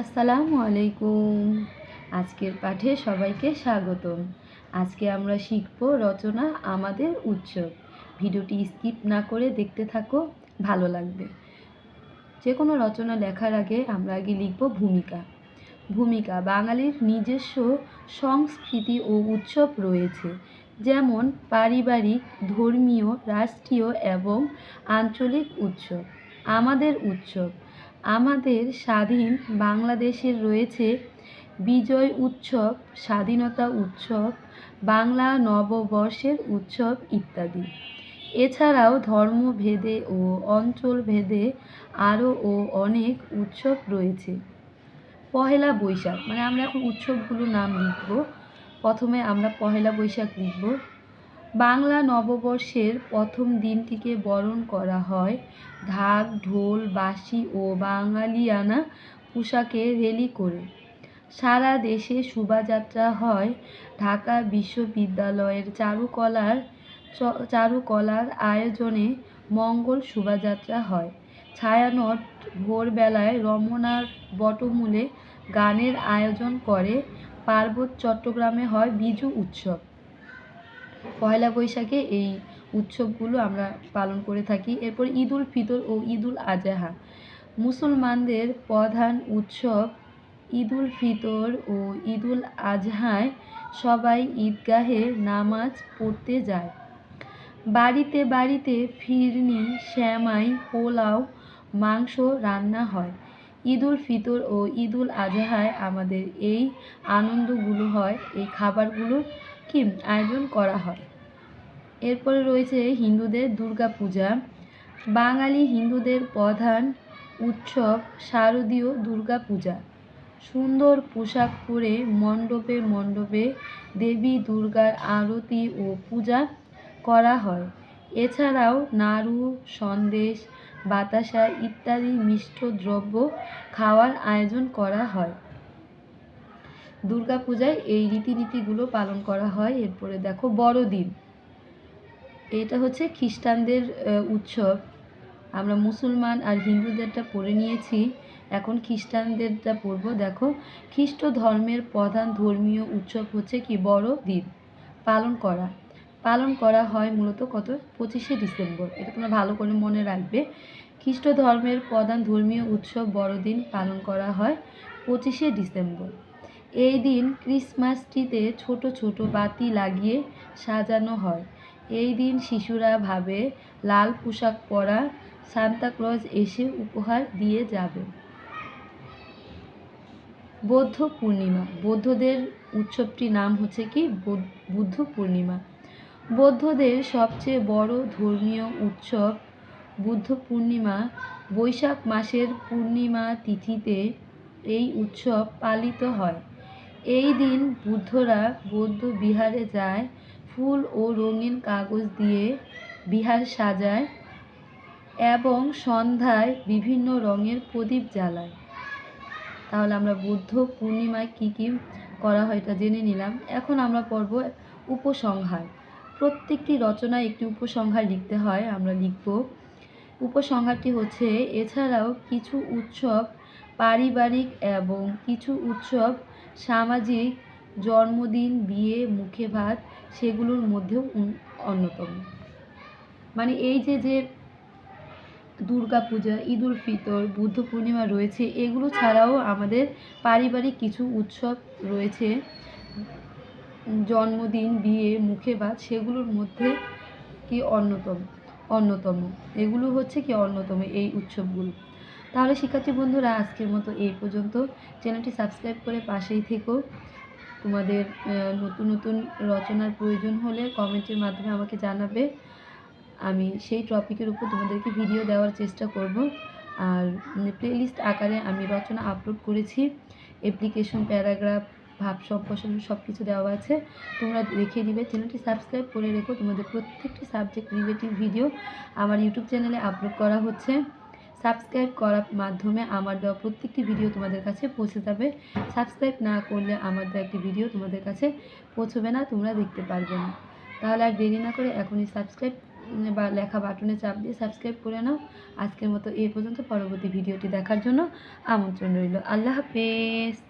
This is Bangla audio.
আসসালামু আলাইকুম। আজকের পাঠে সবাইকে স্বাগতম। আজকে আমরা শিখব রচনা আমাদের উৎসব। ভিডিওটি স্কিপ না করে দেখতে থাকো, ভালো লাগবে। যে কোনো রচনা লেখার আগে আমরা আগে লিখব ভূমিকা। ভূমিকা, বাঙালির নিজস্ব সংস্কৃতি ও উৎসব রয়েছে। যেমন পারিবারিক, ধর্মীয়, রাষ্ট্রীয় এবং আঞ্চলিক উৎসব। আমাদের উৎসব আমাদের স্বাধীন বাংলাদেশের রয়েছে বিজয় উৎসব, স্বাধীনতা উৎসব, বাংলা নববর্ষের উৎসব ইত্যাদি। এছাড়াও ধর্মভেদে ও অঞ্চলভেদে আরও ও অনেক উৎসব রয়েছে। পহেলা বৈশাখ মানে আমরা এখন উৎসবগুলোর নাম লিখব। প্রথমে আমরা পহেলা বৈশাখ লিখব। বাংলা নববর্ষের প্রথম দিনটিকে বরণ করা হয়। ঢাক, ঢোল, বাঁশি ও বাঙালিয়ানা পোশাকে রেলি করে। সারা দেশে শোভাযাত্রা হয়। ঢাকা বিশ্ববিদ্যালয়ের চারুকলার চারুকলার আয়োজনে মঙ্গল শোভাযাত্রা হয়। ছায়ানট ভোরবেলায় রমনার বটমূলে গানের আয়োজন করে। পার্বত্য চট্টগ্রামে হয় বিজু উৎসব। পয়লা বৈশাখে এই উৎসবগুলো আমরা পালন করে থাকি। এরপর ঈদ উল ফিতর ও ঈদ উল আজহা। মুসলমানদের প্রধান উৎসব ঈদ উল ফিতর ও ঈদ উল আজহায়। সবাই ঈদগাহে নামাজ পড়তে যায়। বাড়িতে বাড়িতে ফিরনি, শ্যামাই, পোলাও, মাংস রান্না হয়। ঈদ উল ফিতর ও ঈদ উল আজহায় আমাদের এই আনন্দগুলো হয়, এই খাবারগুলোর কি আয়োজন করা হয়। এরপরে রয়েছে হিন্দুদের দুর্গা পূজা বাঙালি হিন্দুদের প্রধান উৎসব শারদীয় দুর্গা পূজা সুন্দর পোশাক পরে মণ্ডপে মণ্ডপে দেবী দুর্গার আরতি ও পূজা করা হয়। এছাড়াও নাড়ু, সন্দেশ, বাতাসা ইত্যাদি মিষ্ট দ্রব্য খাওয়ার আয়োজন করা হয়। দুর্গাপূজায় এই রীতিনীতিগুলো পালন করা হয়। এরপরে দেখো বড়দিন। এটা হচ্ছে খ্রিস্টানদের উৎসব। আমরা মুসলমান আর হিন্দুদেরটা পড়ে নিয়েছি। এখন খ্রিস্টানদেরটা পড়ব দেখো, খ্রিস্ট ধর্মের প্রধান ধর্মীয় উৎসব হচ্ছে কি? বড় দিন পালন করা। পালন করা হয় মূলত কত? পঁচিশে ডিসেম্বর। এটা তোমরা ভালো করে মনে রাখবে। খ্রিস্ট ধর্মের প্রধান ধর্মীয় উৎসব বড়দিন পালন করা হয় পঁচিশে ডিসেম্বর। এই দিন ক্রিসমাস ট্রিতে ছোট ছোট বাতি লাগিয়ে সাজানো হয়। এই দিন শিশুরা ভাবে লাল পোশাক পরা সান্তাক্লজ এসে উপহার দিয়ে যাবে। বৌদ্ধ পূর্ণিমা। বৌদ্ধদের উৎসবটির নাম হচ্ছে কি? বৌদ্ধ- বুদ্ধ পূর্ণিমা। বৌদ্ধদের সবচেয়ে বড় ধর্মীয় উৎসব বুদ্ধ পূর্ণিমা। বৈশাখ মাসের পূর্ণিমা তিথিতে এই উৎসব পালিত হয়। এই দিন বুদ্ধরা বৌদ্ধ বিহারে যায়, ফুল ও রঙিন কাগজ দিয়ে বিহার সাজায় এবং সন্ধ্যায় বিভিন্ন রঙের প্রদীপ জ্বালায়। তাহলে আমরা বুদ্ধ পূর্ণিমায় কী কী করা হয় এটা জেনে নিলাম। এখন আমরা পড়ব উপসংহার। প্রত্যেকটি রচনায় একটি উপসংহার লিখতে হয়, আমরা লিখব। উপসংহারটি হচ্ছে, এছাড়াও কিছু উৎসব পারিবারিক এবং কিছু উৎসব সামাজিক, জন্মদিন, বিয়ে, মুখে ভাত, সেগুলোর মধ্যেও অন্যতম। মানে এই যে যে দুর্গা পূজা ঈদ উল ফিতর, বুদ্ধ পূর্ণিমা রয়েছে, এগুলো ছাড়াও আমাদের পারিবারিক কিছু উৎসব রয়েছে। জন্মদিন, বিয়ে, মুখে ভাত, সেগুলোর মধ্যে কি অন্যতম? অন্যতম। এগুলো হচ্ছে কি অন্যতম এই উৎসবগুলো। তাহলে শিক্ষার্থী বন্ধুরা, আজকের মতো এই পর্যন্ত। চ্যানেলটি সাবস্ক্রাইব করে পাশেই থেকো। তোমাদের নতুন নতুন রচনার প্রয়োজন হলে কমেন্টের মাধ্যমে আমাকে জানাবে। আমি সেই টপিকের উপর তোমাদেরকে ভিডিও দেওয়ার চেষ্টা করব। আর প্লেলিস্ট আকারে আমি রচনা আপলোড করেছি। অ্যাপ্লিকেশন প্যারাগ্রাফ ভাব সম্প্রসারণ সব কিছু দেওয়া আছে। তোমরা দেখে নিবে। চ্যানেলটি সাবস্ক্রাইব করে রেখো। তোমাদের প্রত্যেকটি সাবজেক্ট রিলেটিভ ভিডিও আমার ইউটিউব চ্যানেলে আপলোড করা হচ্ছে। সাবস্ক্রাইব করার মাধ্যমে আমার দেওয়া প্রত্যেকটি ভিডিও তোমাদের কাছে পৌঁছে যাবে। সাবস্ক্রাইব না করলে আমার দেওয়া একটি ভিডিও তোমাদের কাছে পৌঁছবে না, তোমরা দেখতে পারবে না। তাহলে আর দেরি না করে এখনই সাবস্ক্রাইব বা লেখা বাটনে চাপ দিয়ে সাবস্ক্রাইব করে নাও। আজকের মতো এই পর্যন্ত, পরবর্তী ভিডিওটি দেখার জন্য আমন্ত্রণ রইল। আল্লাহ হাফেজ।